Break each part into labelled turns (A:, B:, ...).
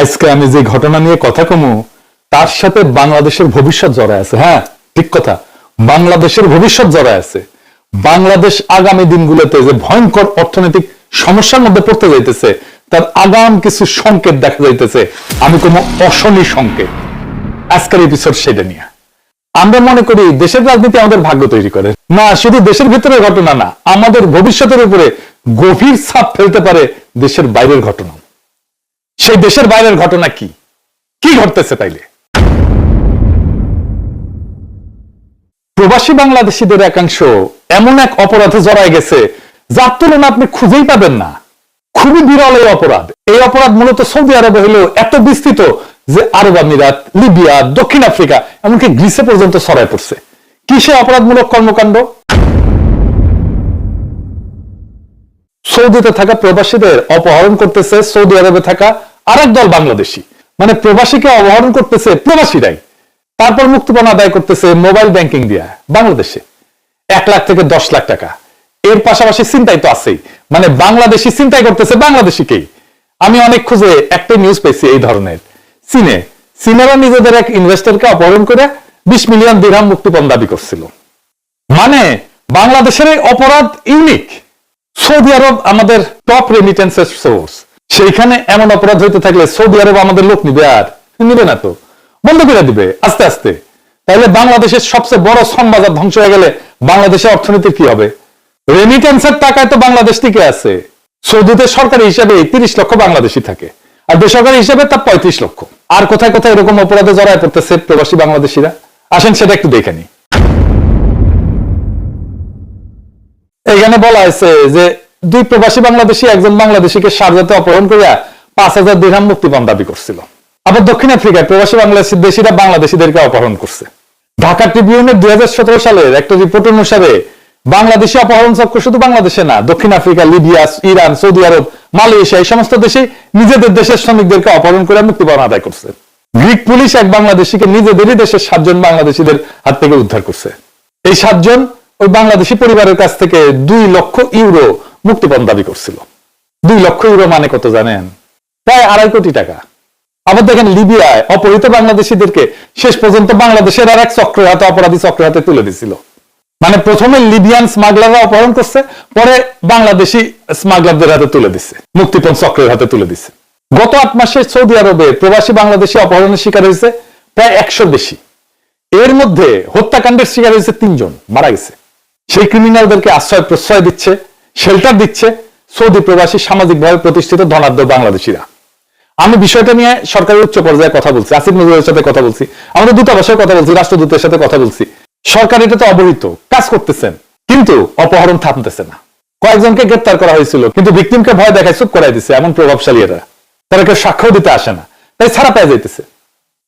A: আজকে আমি যে ঘটনা নিয়ে কথা কমু, তার সাথে বাংলাদেশের ভবিষ্যৎ জড়ায় আছে। হ্যাঁ ঠিক কথা। বাংলাদেশের ভবিষ্যৎ জড়ায় আছে। বাংলাদেশ আগামী দিনগুলোতে যে ভয়ঙ্কর অর্থনৈতিক সমস্যার মধ্যে পড়তে যাইতেছে, তার আগাম কিছু সংকেত দেখা যাইতেছে। আমি কোনো অশনি সংকেত। আজকের এপিসোড সেটা নিয়ে। আমরা মনে করি দেশের রাজনীতি আমাদের ভাগ্য তৈরি করে। না, শুধু দেশের ভিতরে ঘটনা না, আমাদের ভবিষ্যতের উপরে গভীর ছাপ ফেলতে পারে দেশের বাইরের ঘটনা সেই দেশের বাইরের ঘটনা কি? কি ঘটতেছে তাইলে? প্রবাসী বাংলাদেশিদের একাংশ এমন এক অপরাধে জড়ায় গেছে, যার তুলনা আপনি খুঁজেই পাবেন না। খুবই বিরল এই অপরাধ। এই অপরাধ মূলত সৌদি আরবে হলেও এত বিস্তৃত যে আরব আমিরাত, লিবিয়া, দক্ষিণ আফ্রিকা, এমনকি গ্রিসে পর্যন্ত ছড়ায় পড়ছে। কি সে অপরাধমূলক কর্মকাণ্ড? সৌদিতে থাকা প্রবাসীদের অপহরণ করতেছে সৌদি আরবে থাকা আরেক দল বাংলাদেশি। মানে প্রবাসীকে অপহরণ করতেছে প্রবাসীরাই। তারপর মুক্তিপণ আদায় করতেছে মোবাইল ব্যাংকিং দিয়া বাংলাদেশে। এক লাখ থেকে দশ লাখ টাকা। এর পাশাপাশি চিন্তাই তো আছেই। মানে বাংলাদেশি চিন্তাই করতেছে বাংলাদেশিকেই। আমি অনেক খুঁজে একটা নিউজ পেয়েছি এই ধরনের। চীনে। চীনেরা নিজেদের এক ইনভেস্টরকে অপহরণ করে বিশ মিলিয়ন দিরহাম মুক্তিপণ দাবি করছিল। মানে বাংলাদেশের অপরাধ ইউনিক সৌদি আরব আমাদের টপ রেমিটেন্সের সোর্স সেইখানে এমন অপরাধ হইতে থাকলে সৌদি আরব আমাদের লোক নিবে আর? নিবে না তো। বন্ধ করে দিবে, আস্তে আস্তে। তাহলে বাংলাদেশের সবচেয়ে বড় শ্রমবাজার ধ্বংস হয়ে গেলে বাংলাদেশের অর্থনীতি কি হবে? রেমিটেন্সের টাকায় তো বাংলাদেশ টিকে আছে। সৌদিতে সরকারি হিসাবে তিরিশ লক্ষ বাংলাদেশি থাকে। আর বেসরকারি হিসাবে তা পঁয়ত্রিশ লক্ষ। আর কোথায় কোথায় এরকম অপরাধে জড়ায় পড়তেছে প্রবাসী বাংলাদেশিরা? আসেন সেটা একটু দেখে নিই। এখানে বলা হয়েছে যে দুই প্রবাসী বাংলাদেশি, একজন বাংলাদেশিকে সারজাতে অপহরণ করিয়া পাঁচ হাজার দিরহাম মুক্তিপণ দাবি করছিল। আবার দক্ষিণ আফ্রিকায় প্রবাসী বাংলাদেশি দেশিরা বাংলাদেশিদেরকে অপহরণ করছে। ঢাকা ট্রিবিউনের দুই সালের একটা রিপোর্ট অনুসারে বাংলাদেশি অপহরণ চক্র শুধু বাংলাদেশে না, দক্ষিণ Africa, Libya, Iran, Saudi Arab, Malaysia, এই সমস্ত দেশে নিজেদের দেশের শ্রমিকদেরকে অপহরণ করে মুক্তিপণ আদায় করছে। গ্রিক পুলিশ এক বাংলাদেশিকে নিজেদেরই দেশের সাতজন বাংলাদেশিদের হাত থেকে উদ্ধার করছে। এই সাতজন ওই বাংলাদেশি পরিবারের কাছ থেকে দুই লক্ষ ইউরো মুক্তিপণ দাবি করছিল। দুই লক্ষ ইউরো মানে কত জানেন? প্রায় আড়াই কোটি টাকা। আবার দেখেন লিবিয়ায় অপহৃত বাংলাদেশিদেরকে শেষ পর্যন্ত বাংলাদেশের আর এক চক্রের হাতে অপরাধী চক্রের হাতে তুলে দিছিল। মানে প্রথমে লিবিয়ান স্মাগলাররা অপহরণ করছে, পরে বাংলাদেশি স্মাগলারদের হাতে তুলে দিচ্ছে মুক্তিপণ চক্রের হাতে তুলে দিচ্ছে গত আট মাসে সৌদি আরবে প্রবাসী বাংলাদেশি অপহরণের শিকার হয়েছে প্রায় একশোর বেশি। এর মধ্যে হত্যাকাণ্ডের শিকার হয়েছে তিনজন, মারা গেছে। সেই ক্রিমিনালদেরকে আশ্রয় প্রশ্রয় দিচ্ছে শেল্টার দিচ্ছে সৌদি প্রবাসী সামাজিকভাবে প্রতিষ্ঠিত ধনাঢ্য বাংলাদেশিরা। আমি বিষয়টা নিয়ে সরকারের উচ্চ পর্যায়ে কথা বলছি, আসিফ নজরুলের সাথে কথা বলছি, আমাদের দূতাবাসের কথা বলছি, রাষ্ট্রদূতের সাথে কথা বলছি। সরকার এটা তো অবহিত, কাজ করতেছেন, কিন্তু অপহরণ থামতেছে না। কয়েকজনকে গ্রেপ্তার করা হয়েছিল, কিন্তু ভিকটিমকে ভয় দেখায় চুপ করাই দিছে এমন প্রভাবশালী এরা। তারা কেউ সাক্ষ্য দিতে আসে না, তাই ছাড়া পেয়ে যাইতেছে।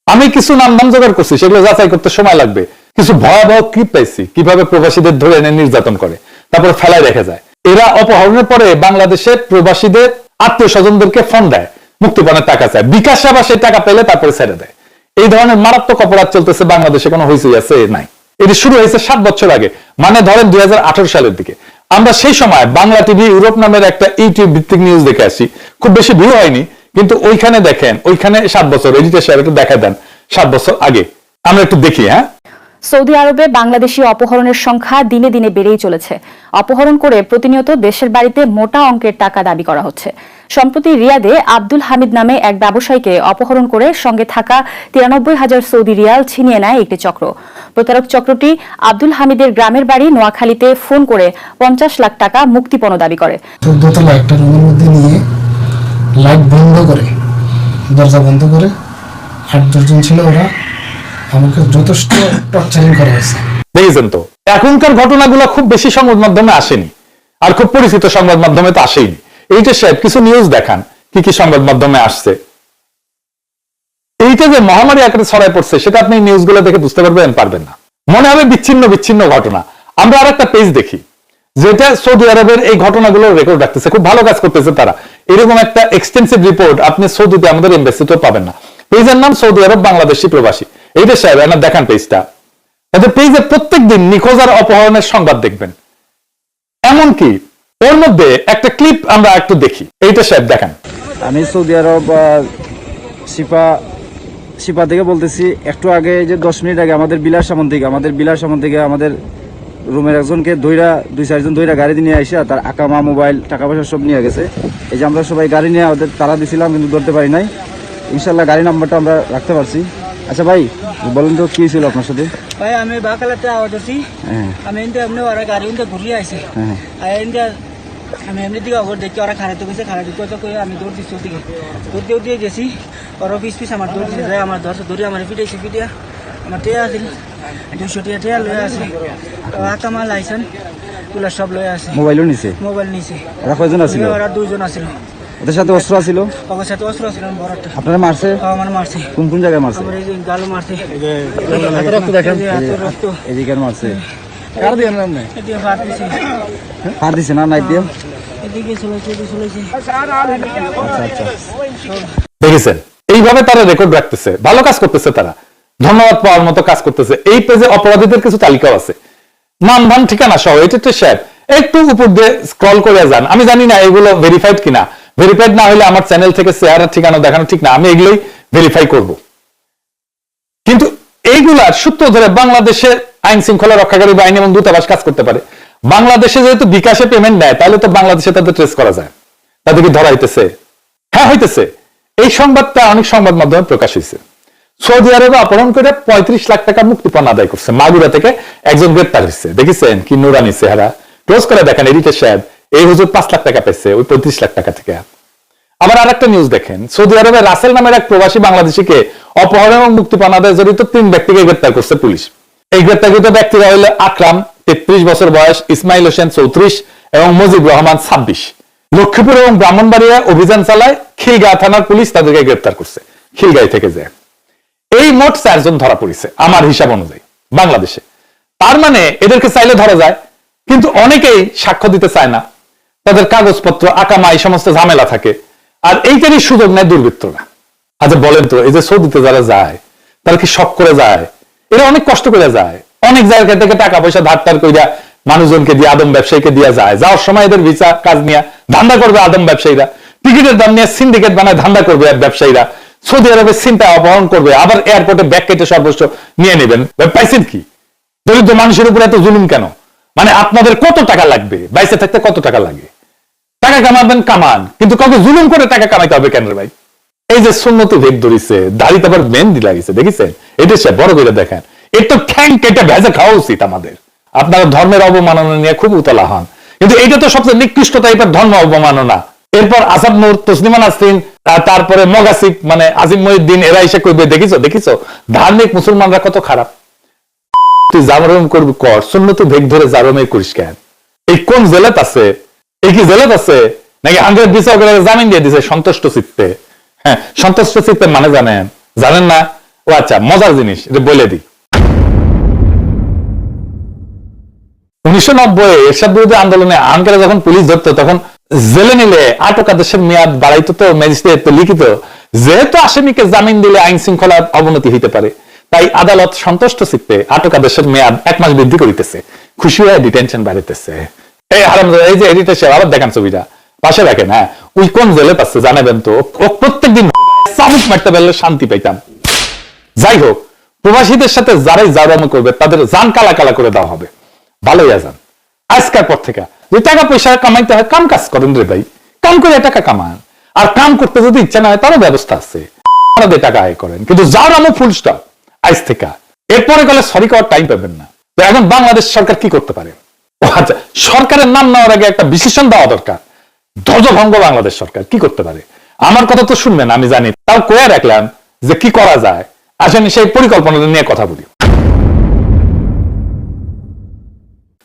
A: আমি কিছু নাম নাম জোগাড় করছি, সেগুলো যাচাই করতে সময় লাগবে। কিছু ভয়াবহ ক্লিপ পাইছি, কীভাবে প্রবাসীদের ধরে এনে নির্যাতন করে, তারপরে ফেলায় রেখে যায়। এরা অপহরণের পরে বাংলাদেশের প্রবাসীদের আত্মীয় স্বজনদেরকে ফোন দেয়, মুক্তিপণের টাকা চায়। বিকাশ সেবা সেই টাকা পেলে তারপরে ছেড়ে দেয়। এই ধরনের মারাত্মক অপরাধ চলতেছে বাংলাদেশে, কোনো হয়েছে আছে? নাই। এটি শুরু হয়েছে সাত বছর আগে মানে ধরেন দুই হাজার আঠারো সালের দিকে। আমরা সেই সময় বাংলা টিভি ইউরোপ নামের একটা ইউটিউব ভিত্তিক নিউজ দেখে আসি। খুব বেশি ভিউ হয়নি, কিন্তু ওইখানে দেখেন, ওইখানে সাত বছর, এডিটার সাহেব একটু দেখা দেন, সাত বছর আগে। আমরা একটু দেখি হ্যাঁ?
B: সৌদি আরবে বাংলাদেশি অপহরণের সংখ্যা দিনে দিনে বেড়েই চলেছে। অপহরণ করে প্রতিনিয়ত দেশের বাড়িতে মোটা অঙ্কের টাকা দাবি করা হচ্ছে। সম্প্রতি রিয়াদে আব্দুল হামিদ নামে এক ব্যবসায়ীকে অপহরণ করে সঙ্গে থাকা তিরানব্বই হাজার সৌদি রিয়াল ছিনিয়ে নেয় একটি চক্র। প্রতারক চক্রটি আব্দুল হামিদের গ্রামের বাড়ি নোয়াখালীতে ফোন করে পঞ্চাশ লাখ টাকা মুক্তিপণ দাবি করে।
C: লাইট বন্ধ করে, দরজা বন্ধ করে, আট দশজন ছিল ওরা। আমাকে যথেষ্ট টর্চারিং করা হয়েছে।
A: দেখেছেন তো? এখনকার ঘটনাগুলো খুব বেশি সংবাদ মাধ্যমে আসেনি। আর খুব পরিচিত সংবাদ মাধ্যমে তো আসেইনি। এইটা সাহেব, কিছু নিউজ দেখান, কি কি সংবাদ মাধ্যমে আসছে? এইটা যে মহামারী আকারে ছড়ায় পড়ছে, সেটা আপনি নিউজগুলো দেখে বুঝতে পারবেন পারবেন না। মনে হবে বিচ্ছিন্ন বিচ্ছিন্ন ঘটনা। আমরা আর একটা পেজ দেখি, যেটা সৌদি আরবের এই ঘটনাগুলো রেকর্ড রাখতেছে। খুব ভালো কাজ করতেছে তারা। এরকম একটা এক্সটেন্সিভ রিপোর্ট আপনি সৌদিতে, আমাদের এম্বাসিতেও পাবেন না। পেজের নাম সৌদি আরব বাংলাদেশি প্রবাসী। এইটা সাহেব আপনার দেখান পেজটা এতে পেজে প্রত্যেক দিন নিখোঁজ আর অপহরণের সংবাদ দেখবেন। এমনকি ওর মধ্যে একটা ক্লিপ আমরা একটু দেখি। এইটা সাহেব, দেখান।
D: আমি সৌদি আরব শিপা শিপা থেকে বলতেছি, একটু আগে যে দশ মিনিট আগে আমাদের বিলাস সামন থেকে, আমাদের বিলাস সামন থেকে আমাদের রুমের একজনকে দইরা দুই চারজন দইরা গাড়ি নিয়ে আসা তার আকামা মোবাইল, টাকা পয়সা সব নিয়ে গেছে। এই যে আমরা সবাই গাড়ি নিয়ে, ওদের তারা দিছিলাম, কিন্তু ধরতে পারি নাই। ইনশাল্লাহ গাড়ি নাম্বারটা আমরা রাখতে পারছি। আচ্ছা ভাই বলেন তো কি ছিল আপনার সাথে?
E: ভাই আমি বাকালাতে আছি।
D: হ্যাঁ।
E: আমি এনতে এমনি ওরা গাড়ি এনতে ঘুরিয়ে আইছে।
D: হ্যাঁ।
E: আর এনতে আমি এমনি দিকে অগর দেখি ওরা খারাইতে গেছে খারাইতে গেছে কই আমি দৌড় দিচ্ছি ওদিকে। দৌড় দিয়ে দিয়ে গেছি। ওরা পিস পিস আমার দৌড় দিচ্ছে আমার ধরছে ধরে আমার পিটাইছে পিটিয়া আমার টেয়া আছিল দুশো টিয়া টেয়া লয়ে আছে। আকামা লাইসেন্স তুলা সব লয়ে আছে।
D: মোবাইলও নিছে?
E: মোবাইল নিছে।
D: ওরা কয়জন আছিল?
E: ওরা দুইজন আছিল।
D: ওদের সাথে অস্ত্র আছিল?
E: ওর সাথে অস্ত্র আছিল বড়টা
D: আপনারা মারছে?
E: আমার মারছে।
D: কোন কোন জায়গায় মারছে?
E: আমার এই যে গালও মারছে।
D: রক্ত দেখেন।
E: এই যে হাতের রক্ত।
D: এদিকে মারছে।
E: এদিকে ভাত দিছে।
D: পার দিছে না নাই দিয়ে?
E: এদিকে চলেছে এদিকে চলেছে।
A: দেখেছেন? এইভাবে তারা রেকর্ড রাখতেছে। ভালো কাজ করতেছে তারা। ধন্যবাদ পাওয়ার মতো কাজ করতেছে। এই পেজে অপরাধীদের কিছু তালিকাও আছে। নাম ধান ঠিকানা সহ এটা তো শেয়ার একটু উপর দিয়ে স্ক্রল করে যান। আমি জানি না এগুলো ভেরিফাইড কিনা। ভেরিফাইড না হলে আমার চ্যানেল থেকে শেয়ার ঠিকানা দেখানো ঠিক না। আমি এগুলোই ভেরিফাই করব। কিন্তু এইগুলার সূত্র ধরে বাংলাদেশের আইন শৃঙ্খলা রক্ষাকারী বাহিনী এবং দূতাবাস কাজ করতে পারে। বাংলাদেশে যেহেতু বিকাশে পেমেন্ট নেয়, তাহলে তো বাংলাদেশে তাদের ট্রেস করা যায়। তাদেরকে ধরা হইতেছে। হ্যাঁ হইতেছে। এই সংবাদটা অনেক সংবাদ মাধ্যমে প্রকাশ হয়েছে সৌদি আরবে অপহরণ করে পঁয়ত্রিশ লাখ টাকা মুক্তিপণ আদায় করছে। মাগুরা থেকে একজন গ্রেপ্তার হয়েছে দেখেছেন কি নুরানি চেহারা। ক্লোজ করে দেখেন এডিটর সাহেব এই হুজুর পাঁচ লাখ টাকা পেয়েছে, ওই পঁয়ত্রিশ লাখ টাকা থেকে। আবার আরেকটা নিউজ দেখেন, সৌদি আরবে রাসেল নামের এক প্রবাসী বাংলাদেশিকে অপহরণ এবং মুক্তিপণ আদায় জড়িত তিন ব্যক্তিকে গ্রেপ্তার করছে পুলিশ। এই গ্রেপ্তারকৃত ব্যক্তিরা হইল আকরাম, তেত্রিশ বছর বয়স, ইসমাইল হোসেন চৌত্রিশ এবং মুজিব রহমান ছাব্বিশ। লক্ষ্মীপুর এবং ব্রাহ্মণবাড়িয়া অভিযান চালায় খিলগাঁ থানার পুলিশ তাদেরকে গ্রেপ্তার করছে খিলগাঁই থেকে যায়। এই মোট চারজন ধরা পড়েছে, আমার হিসাব অনুযায়ী, বাংলাদেশে। তার মানে এদেরকে চাইলে ধরা যায়, কিন্তু অনেকেই সাক্ষ্য দিতে চায় না। তাদের কাগজপত্র আকামা এই সমস্ত ঝামেলা থাকে। আর এইটারই সুযোগ নেয় দুর্বৃত্তরা। আচ্ছা বলেন তো, এই যে সৌদিতে যারা যায়, তারা কি শখ করে যায়? এরা অনেক কষ্ট করে যায়। অনেক জায়গা থেকে টাকা পয়সা ধার টার কইরা মানুষজনকে দিয়ে, আদম ব্যবসায়ীকে দিয়ে যায়। যাওয়ার সময় এদের ভিসা, কাজ নিয়ে ধান্দা করবে আদম ব্যবসায়ীরা। টিকিটের দাম নিয়ে সিন্ডিকেট বানায় ধান্দা করবে আর ব্যবসায়ীরা। সৌদি আরবে চিন্তা অপহরণ করবে, আবার এয়ারপোর্টে ব্যাগ কেটে সর্বোচ্চ নিয়ে নেবেন। পাইছেন কি? দরিদ্র মানুষের উপর এত জুলুম কেন? মানে আপনাদের কত টাকা লাগবে? বাইসে থাকতে কত টাকা লাগে? টাকা কামাবেন কামান, কিন্তু কাউকে জুলুম করে টাকা কামাইতে হবে কেন ভাই? এই যে সুন্নতি ভেদ ধরিছে, দাড়িতে আবার মেহেন্দি লাগিছে, দেখেছেন? এটা সে বড় করে দেখেন এর তো ঠ্যাং কেটে ভেজে খাওয়া উচিত আমাদের। আপনারা ধর্মের অবমাননা নিয়ে খুব উতলা হন। কিন্তু এটা তো সবচেয়ে নিকৃষ্ট টাইপের ধর্ম অবমাননা। এরপর আসাদ নূর তসলিমা নাসরিন তারপরে মগাসিফ মানে আজিম মহিউদ্দিন, এরা এসে কইবে, দেখিছো দেখিছো? ধার্মিক মুসলমানরা কত খারাপ। তুই জারম করবি কর, সুন্নতি ভেগ ধরে জারমে করিস কেন? এই কোন জেলাত আছে? এই কি জেলাত আছে? নাকি হান্ড্রেড বিচার করে জামিন দিয়ে দিছে সন্তুষ্ট চিত্তে? হ্যাঁ সন্তুষ্ট চিত্তে মানে জানেন? জানেন না? ও আচ্ছা মজার জিনিস, এটা বলে দিই। উনিশশো নব্বই এরশাদ বিরোধী আন্দোলনে আনকারে যখন পুলিশ ধরতো, তখন জেলে নিলে আটক আদেশের মেয়াদ বাড়াইতো তো, ম্যাজিস্ট্রেট তো লিখিত, যেহেতু আসামিকে জামিন দিলে আইন শৃঙ্খলার অবনতি হইতে পারে। তাই আদালত সন্তুষ্ট চিত্তে আটক আদেশের মেয়াদ এক মাস বৃদ্ধি করিতেছে। খুশি হয়ে ডিটেনশন বাড়িতেছে। এই হারাম এই যে এডিটর সাহেব আবার দেখান ছবিটা, পাশে রাখেন হ্যাঁ ওই কোন জেলে পাচ্ছে জানাবেন তো? ও প্রত্যেকদিন চাবুক মারতে পারলে শান্তি পাইতাম। যাই হোক, প্রবাসীদের সাথে যারাই জারামো করবে, তাদের জান কালা কালা করে দেওয়া হবে। ভালোই আজান আজকের পর থেকে যে টাকা পয়সা কামাইতে হয়, কাম কাজ করেন রে ভাই। কাম করে টাকা কামান। আর কাম করতে যদি ইচ্ছা না হয়, তারও ব্যবস্থা আছে। টাকা আয় করেন। কিন্তু যার আমো ফুল স্টপ আজ থেকে। এরপরে গেলে সরি করার টাইম পাবেন না। এখন বাংলাদেশ সরকার কি করতে পারে? আচ্ছা সরকারের নাম নেওয়ার আগে একটা বিশেষণ দেওয়া দরকার। ধ্বজভঙ্গ বাংলাদেশ সরকার, কি করতে পারে? আমার কথা তো শুনবেন, আমি জানি। তাও কয়ে রাখলাম যে কি করা যায়। আসেন সেই পরিকল্পনাটা নিয়ে কথা বলি।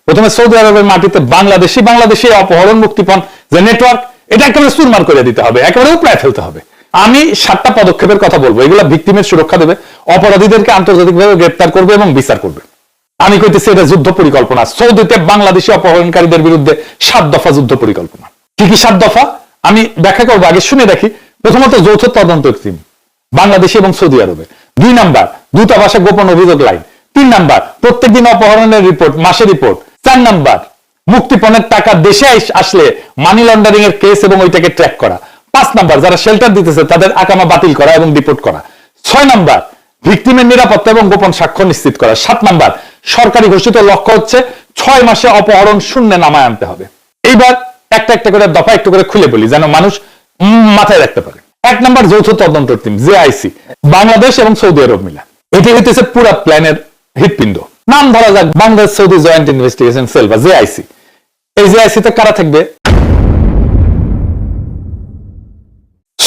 A: প্রথমে সৌদি আরবের মাটিতে বাংলাদেশি বাংলাদেশি অপহরণ, মুক্তিপণ যে নেটওয়ার্ক এটা একেবারে সুরমার করে দিতে হবে। একেবারে উপড়ায় ফেলতে হবে। আমি সাতটা পদক্ষেপের কথা বলব। এগুলো ভিক্টিমের সুরক্ষা দেবে, অপরাধীদেরকে আন্তর্জাতিকভাবে গ্রেপ্তার করবে এবং বিচার করবে। আমি কইতেছি, এটা যুদ্ধ পরিকল্পনা। সৌদিতে বাংলাদেশি অপহরণকারীদের বিরুদ্ধে সাত দফা যুদ্ধ পরিকল্পনা। কি কি সাত দফা? আমি ব্যাখ্যা করব, আগে শুনে দেখি। প্রথমত, যৌথ তদন্ত টিম বাংলাদেশ এবং সৌদি আরবে। দুই নাম্বার, দূতাবাসে গোপন অভিযোগ লাইন। তিন নাম্বার, প্রত্যেকদিন অপহরণের রিপোর্ট মাসে রিপোর্ট চার নাম্বার, মুক্তিপণের টাকা দেশে আসলে মানি লন্ডারিং এর কেস এবং ওইটাকে ট্র্যাক করা। পাঁচ নাম্বার, যারা শেল্টার দিতেছে, তাদের আকামা বাতিল করা এবং ডিপোর্ট করা। ছয় নাম্বার ভিকটিমের নিরাপত্তা এবং গোপন সাক্ষ্য নিশ্চিত করা। সাত নাম্বার, সরকারি ঘোষিত লক্ষ্য হচ্ছে ছয় মাসে অপহরণ শূন্য নামায় আনতে হবে। এইবার একটা একটা করে দফা একটু করে খুলে বলি, যেন মানুষ মাথায় রাখতে পারে। এক নম্বর, যৌথ তদন্ত টিম জেআইসি বাংলাদেশ এবং সৌদি আরব মিলা। এটি হইতেছে পুরা প্ল্যানের হৃৎপিণ্ড। নাম ধরা যাক, Bangladesh Saudi joint investigation cell বা জেআইসি এই জেআইসি তে কারা থাকবে?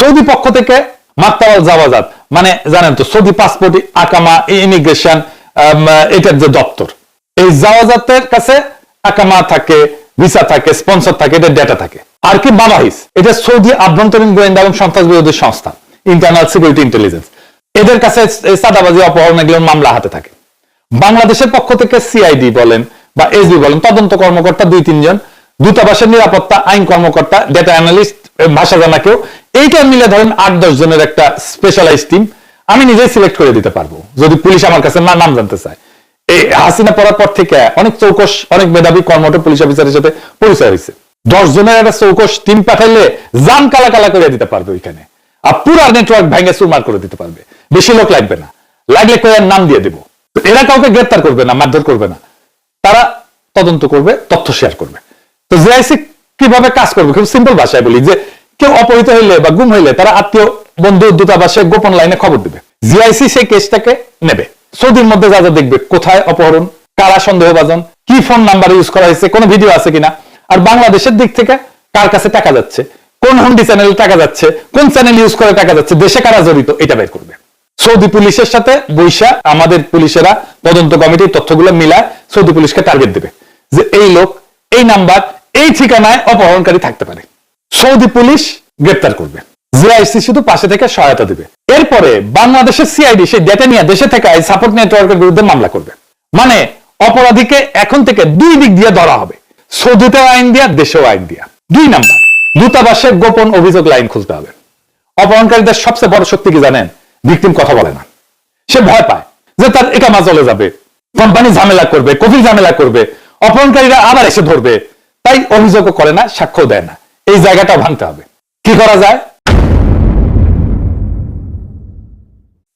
A: সৌদি পক্ষ থেকে মাত্তাওয়াল জাওয়াজাত মানে জানেন তো, সৌদি পাসপোর্ট আকামা ইমিগ্রেশন এটার যে দপ্তর। এই জাওয়াজাতের কাছে আকামা থাকে ভিসা থাকে স্পন্সর থাকে এটার ডেটা থাকে। আর কি বাবাহিস, এটা সৌদি আভ্যন্তরীণ গোয়েন্দা এবং সন্ত্রাস বিরোধী সংস্থা ইন্টারনাল সিকিউরিটি ইন্টেলিজেন্স এদের কাছে সাদাবাজি অপহরণ এগুলোর মামলা হাতে থাকে। বাংলাদেশের পক্ষ থেকে সিআইডি বলেন বা এসবি বলেন, তদন্ত কর্মকর্তা দুই তিনজন, দূতাবাসের নিরাপত্তা, আইন কর্মকর্তা ডেটা অ্যানালিস্ট ভাষা জানা কেউ এইটা মিলে ধরেন আট, দশ জনের একটা স্পেশালাইজ টিম আমি নিজেই সিলেক্ট করে দিতে পারব। যদি পুলিশ আমার কাছে নাম জানতে চায়। এই হাসিনা পড়ার পর থেকে অনেক চৌকস, অনেক মেধাবী কর্মঠ পুলিশ অফিসারের সাথে পরিচয় হয়েছে। দশ জনের একটা চৌকস টিম পাঠাইলে জান কালা কালা করে দিতে পারবে ওইখানে। আর পুরো নেটওয়ার্ক ভেঙে চুরমার করে দিতে পারবে। বেশি লোক লাগবে না। লাগলে কয়ার নাম দিয়ে দেবো। এরা কাউকে গ্রেপ্তার করবে না, মারধর করবে না। তারা তদন্ত করবে, তথ্য শেয়ার করবে। তো জেআইসি কীভাবে কাজ করবে? খুব সিম্পল ভাষায় বলি যে কেউ অপহৃত হইলে বা গুম হইলে তারা আত্মীয়, বন্ধু, দূতাবাসে গোপন লাইনে খবর দিবে। জিআইসি সেই কেসটাকে নেবে। সৌদির মধ্যে যা যা দেখবে, কোথায় অপহরণ, কারা সন্দেহভাজন, কি ফোন নাম্বার ইউজ করা হয়েছে, কোনো ভিডিও আছে কিনা, আর বাংলাদেশের দিক থেকে কার কাছে টাকা যাচ্ছে, কোন হুন্ডি চ্যানেলে টাকা যাচ্ছে, কোন চ্যানেল ইউজ করে টাকা যাচ্ছে, দেশে কারা জড়িত, এটা বের করবে। সৌদি পুলিশের সাথে বৈশা, আমাদের পুলিশেরা তদন্ত কমিটির তথ্যগুলো মিলায় সৌদি পুলিশকে টার্গেট দেবে। যে এই লোক, এই নাম্বার এই ঠিকানায় অপহরণকারী থাকতে পারে। সৌদি পুলিশ গ্রেপ্তার করবে। জিআইসি শুধু পাশে থেকে সহায়তা দিবে। এরপরে বাংলাদেশের সিআইডি, সেই ডেটা নিয়ে দেশে থেকে সাপোর্ট নেটওয়ার্কের বিরুদ্ধে মামলা করবে। মানে অপরাধীকে এখন থেকে দুই দিক দিয়ে ধরা হবে। সৌদিতেও আইন দিয়া, দেশেও আইন দিয়া। দুই নাম্বার, দূতাবাসের গোপন অভিযোগ লাইন খুলতে হবে। অপহরণকারীদের সবচেয়ে বড় শক্তি কি জানেন? ভিকটিম কথা বলে না। সে ভয় পায় যে তার একামা চলে যাবে। কোম্পানি ঝামেলা করবে কফিল ঝামেলা করবে। অপহরণকারীরা আবার এসে ধরবে। তাই অভিযোগও করে না সাক্ষ্য দেয় না। এই জায়গাটা ভাঙতে হবে। কি করা যায়?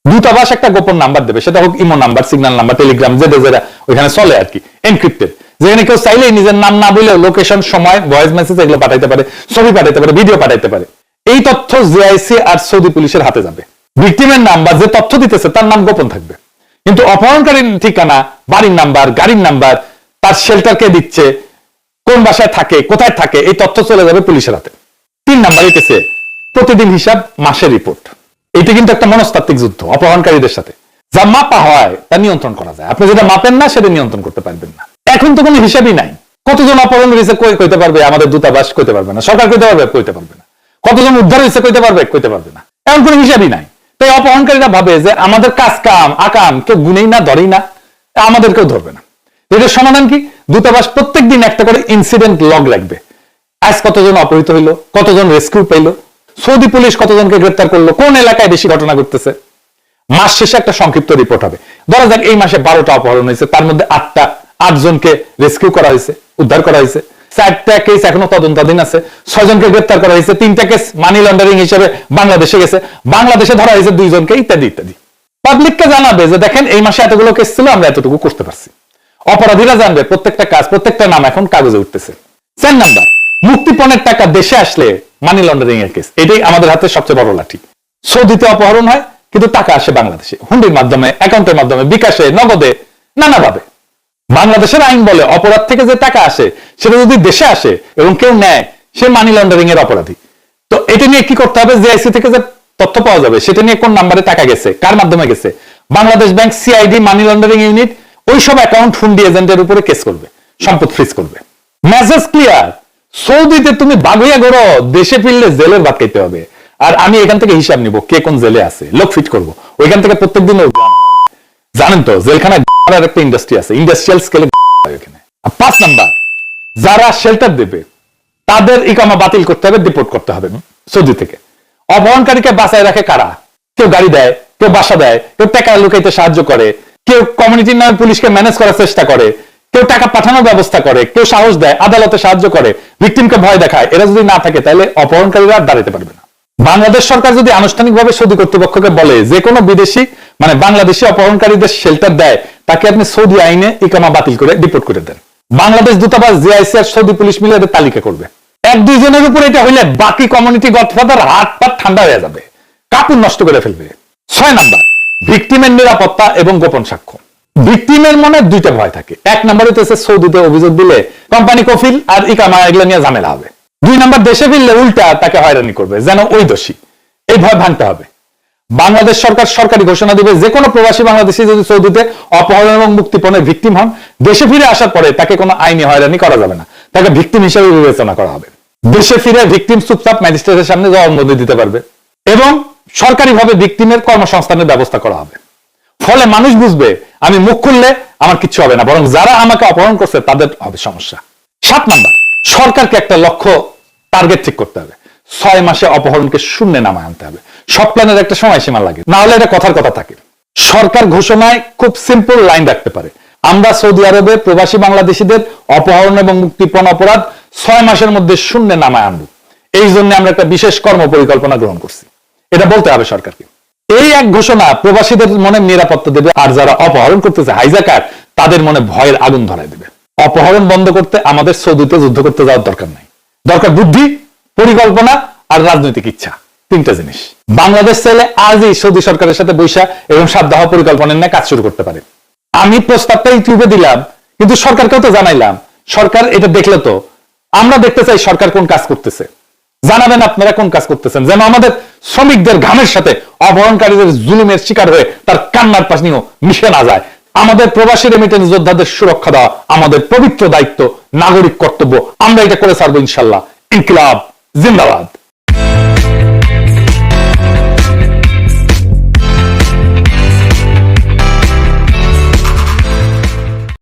A: দূতাবাস একটা গোপন নাম্বার দেবে, সেটা হোক Imo number, signal number, Telegram যেটা যেটা ওইখানে চলে আর কি এনক্রিপ্টেড যেখানে কেউ চাইলেই নিজের নাম না বলে লোকেশন সময় ভয়েস মেসেজ এগুলো পাঠাইতে পারে, ছবি পাঠাইতে পারে ভিডিও পাঠাইতে পারে। এই তথ্য জিআইসি আর সৌদি পুলিশের হাতে যাবে। ভিকটিমের নাম বা যে তথ্য দিতেছে, তার নাম গোপন থাকবে। কিন্তু অপহরণকারীর ঠিকানা, বাড়ির নাম্বার, গাড়ির নাম্বার, তার শেল্টার কে দিচ্ছে কোন বাসায় থাকে, কোথায় থাকে, এই তথ্য চলে যাবে পুলিশের হাতে। তিন নাম্বার এটেছে প্রতিদিন হিসাব, মাসের রিপোর্ট এটা কিন্তু একটা মনস্তাত্ত্বিক যুদ্ধ, অপহরণকারীদের সাথে। যা মাপা হয়, তা নিয়ন্ত্রণ করা যায়। আপনি যেটা মাপেন না, সেটা নিয়ন্ত্রণ করতে পারবেন না। এখন তো কোনো হিসাবই নাই। কতজন অপহরণ হয়েছে কই- কইতে পারবে? আমাদের দূতাবাস কইতে পারবে না। সরকার কইতে পারবে কইতে পারবে না। কতজন উদ্ধার হয়েছে কইতে পারবে কইতে পারবে না। এমন কোনো হিসাবই নাই। তাই অপহরণকারীরা ভাবে যে আমাদের কাজ কাম, আকাম, কেউ গুনেই না, ধরেই না। আমাদের কেউ ধরবে না। এটার সমাধান কি? দূতাবাস প্রত্যেক দিন একটা করে ইনসিডেন্ট লগ লাগবে। আজ কতজন অপহৃত হইল, কতজন রেস্কিউ পাইলো, সৌদি পুলিশ কতজনকে গ্রেপ্তার করল, কোন এলাকায় বেশি ঘটনা ঘটতেছে? মাস শেষে একটা সংক্ষিপ্ত রিপোর্ট হবে। ধরা যাক এই মাসে বারোটা অপহরণ হয়েছে, তার মধ্যে আটটা আট জনকে রেস্কিউ করা হয়েছে, উদ্ধার করা হয়েছে। চারটা কেস এখনও তদন্তাধীন আছে, ছয়জনকে গ্রেপ্তার করা হয়েছে, তিনটা কেস মানি লন্ডারিং হিসেবে বাংলাদেশে গেছে, বাংলাদেশে ধরা হয়েছে দুইজনকে, ইত্যাদি ইত্যাদি। পাবলিককে জানাবে যে, দেখেন, এই মাসে এতগুলো কেস ছিল, আমরা এতটুকু করতে পারছি। অপরাধীরা জানবে প্রত্যেকটা কাজ, প্রত্যেকটা নাম এখন কাগজে উঠতেছে। চার নাম্বার মুক্তিপণের টাকা দেশে আসলে মানি লন্ডারিং এর কেস এটাই আমাদের হাতে সবচেয়ে বড় লাঠি। সৌদিতে অপহরণ হয়, কিন্তু টাকা আসে বাংলাদেশে। হুন্ডির মাধ্যমে, অ্যাকাউন্টের মাধ্যমে, বিকাশে, নগদে, নানাভাবে। বাংলাদেশের আইন বলে অপরাধ থেকে যে টাকা আসে, সেটা যদি দেশে আসে এবং কেউ নেয়, সে মানি লন্ডারিং এর অপরাধী। তো এটা নিয়ে কি করতে হবে? জেআইসি থেকে যে তথ্য পাওয়া যাবে, সেটা নিয়ে কোন নাম্বারে টাকা গেছে, কার মাধ্যমে গেছে? Bangladesh bank CID money laundering unit ওই সব অ্যাকাউন্ট হুন্ডি এজেন্টের উপরে কেস করবে, সম্পদ ফ্রিজ করবে। মেসেজ ক্লিয়ার সৌদিতে তুমি বাগুইয়া গড়ো দেশে ফিরলে জেলের ভাত খাইতে হবে। আর আমি এখান থেকে হিসাব নিব কে কোন জেলে আছে, লোক ফিট করব। ওইখান থেকে প্রত্যেকদিন জানেন তো, জেলখানায় একটা ইন্ডাস্ট্রি আছে ইন্ডাস্ট্রিয়াল স্কেলে ওখানে পাঁচ নাম্বার, যারা শেল্টার দেবে, তাদের ইকামা বাতিল করতে হবে ডিপোর্ট করতে হবে সৌদি থেকে। অপহরণকারীকে বাঁচায় রাখে কারা? কেউ গাড়ি দেয়, কেউ বাসা দেয়, কেউ টাকা লুকাইতে সাহায্য করে কেউ কমিউনিটির নামে পুলিশকে ম্যানেজ করার চেষ্টা করে, কেউ টাকা পাঠানোর ব্যবস্থা করে, কেউ সাহস দেয়, আদালতে সাহায্য করে ভিকটিমকে ভয় দেখায়, এরা যদি না থাকে তাহলে অপহরণকারীরা দাঁড়াতে পারবে না। বাংলাদেশ সরকার যদি আনুষ্ঠানিকভাবে সৌদি কর্তৃপক্ষকে বলে যে কোনো বিদেশি মানে বাংলাদেশি অপহরণকারীদের শেল্টার দেয়, তাকে আপনি সৌদি আইনে ইকামা বাতিল করে ডিপোর্ট করে দেন। বাংলাদেশ দূতাবাস, জিআইসি আর সৌদি পুলিশ মিলে এদের তালিকা করবে। এক দুইজনের উপর এটা হইলে বাকি কমিউনিটি গডফাদার হাত পাত ঠান্ডা হয়ে যাবে। কাপড় নষ্ট করে ফেলবে। ছয় নাম্বার ভিকটিমের নিরাপত্তা এবং গোপন সাক্ষ্য। ভিকটিমের মনে দুইটা ভয় থাকে। এক নম্বরে হচ্ছে সৌদিতে অভিযোগ দিলে কোম্পানি কফিল আর ইকামা, এগুলো নিয়ে ঝামেলা হবে। দুই নম্বর, দেশে ফিরলে উল্টা তাকে হয়রানি করবে, যেন ওই দোষী। এই ভয় ভাঙতে হবে। বাংলাদেশ সরকার সরকারি ঘোষণা দিবে, যে কোনো প্রবাসী বাংলাদেশি যদি সৌদিতে অপহরণ এবং মুক্তিপণের ভিকটিম হন, দেশে ফিরে আসার পরে তাকে কোনো আইনি হয়রানি করা যাবে না। তাকে ভিকটিম হিসেবে বিবেচনা করা হবে। দেশে ফিরে ভিকটিম চুপচাপ ম্যাজিস্ট্রেটের সামনে জবানবন্দি দিতে পারবে। এবং সরকারিভাবে ভিকটিমের কর্মসংস্থানের ব্যবস্থা করা হবে। ফলে মানুষ বুঝবে, আমি মুখ খুললে আমার কিচ্ছু হবে না, বরং যারা আমাকে অপহরণ করছে তাদের হবে সমস্যা। সাত নাম্বার, সরকারকে একটা লক্ষ্য টার্গেট ঠিক করতে হবে। ছয় মাসে অপহরণকে শূন্য নামায় আনতে হবে। সব প্ল্যানের একটা সময়সীমা লাগে। না হলে এটা কথার কথা থাকে। সরকার ঘোষণায় খুব সিম্পল লাইন রাখতে পারে। আমরা সৌদি আরবে প্রবাসী বাংলাদেশিদের অপহরণ এবং মুক্তিপণ অপরাধ ছয় মাসের মধ্যে শূন্য নামায় আনব। এই জন্য আমরা একটা বিশেষ কর্ম পরিকল্পনা গ্রহণ করছি। এটা বলতে হবে সরকারকে। এই এক ঘোষণা প্রবাসীদের মনে নিরাপত্তা দেবে আর যারা অপহরণ করতেছে হাইজাকার, তাদের মনে ভয়ের আগুন ধরায় দেবে। অপহরণ বন্ধ করতে আমাদের সৌদিতে যুদ্ধ করতে যাওয়ার দরকার নাই। দরকার বুদ্ধি, পরিকল্পনা আর রাজনৈতিক ইচ্ছা, তিনটা জিনিস। বাংলাদেশ চাইলে আজই সৌদি সরকারের সাথে বৈশা এবং সাবদাহ পরিকল্পনা নিয়ে কাজ শুরু করতে পারে। আমি প্রস্তাবটা ইউটিউবে দিলাম, কিন্তু সরকারকেও তো জানাইলাম। সরকার এটা দেখলে তো, আমরা দেখতে চাই সরকার কোন কাজ করতেছে। জানাবেন আপনারা কোন কাজ করতেছেন? যেন আমাদের শ্রমিকদের ঘামের সাথে অপহরণকারীদের জুলুমের শিকার হয়ে তার কান্নার পাশ নিয়েও মিশে না যায়। আমাদের প্রবাসী রেমিটেন্স যোদ্ধাদের সুরক্ষা দেওয়া আমাদের পবিত্র দায়িত্ব, নাগরিক কর্তব্য। আমরা এটা করে ছাড়বো ইনশাল্লাহ। ইনকিলাব, জিন্দাবাদ।